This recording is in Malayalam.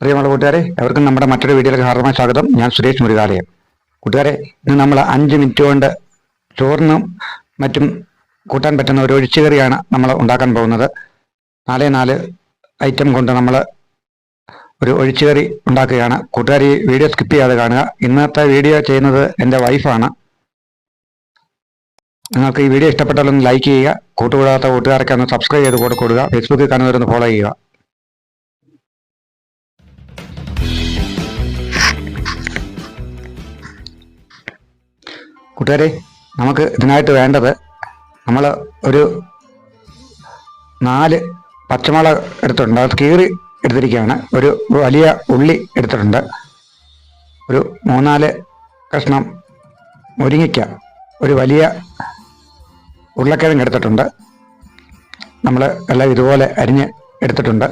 പ്രിയമുള്ള കൂട്ടുകാരെ എവർക്കും നമ്മുടെ മറ്റൊരു വീഡിയോയിലേക്ക് ഹാർദമായ സ്വാഗതം. ഞാൻ സുരേഷ് മുരുകാലയം. കൂട്ടുകാരെ ഇന്ന് നമ്മൾ അഞ്ച് മിനിറ്റ് കൊണ്ട് ചോറിനും മറ്റും കൂട്ടാൻ പറ്റുന്ന ഒരു ഒഴിച്ചുകറിയാണ് നമ്മൾ ഉണ്ടാക്കാൻ പോകുന്നത്. നാല് നാല് ഐറ്റം കൊണ്ട് നമ്മൾ ഒരു ഒഴിച്ചുകറി ഉണ്ടാക്കുകയാണ്. കൂട്ടുകാർ ഈ വീഡിയോ സ്കിപ്പ് ചെയ്യാതെ കാണുക. ഇന്നത്തെ വീഡിയോ ചെയ്യുന്നത് എന്റെ വൈഫാണ് നിങ്ങൾക്ക് ഈ വീഡിയോ ഇഷ്ടപ്പെട്ടാലൊന്ന് ലൈക്ക് ചെയ്യുക. കൂട്ടുകൂടാത്ത കൂട്ടുകാരൊക്കെ ഒന്ന് സബ്സ്ക്രൈബ് ചെയ്ത് കൊടുക്കുക. ഫേസ്ബുക്കിൽ കാണുന്നവരൊന്ന് ഫോളോ ചെയ്യുക. കൂട്ടുകാരെ നമുക്ക് ഇതിനായിട്ട് വേണ്ടത് നമ്മൾ ഒരു നാല് പച്ചമുളക് എടുത്തിട്ടുണ്ട്. അത് കീറി എടുത്തിരിക്കുകയാണ്. ഒരു വലിയ ഉള്ളി എടുത്തിട്ടുണ്ട്. ഒരു മൂന്നാൽ കഷ്ണം മുരിങ്ങയ്ക്ക ഒരു വലിയ ഉരുളക്കിഴങ്ങ് എടുത്തിട്ടുണ്ട്. നമ്മൾ എല്ലാം ഇതുപോലെ അരിഞ്ഞ് എടുത്തിട്ടുണ്ട്.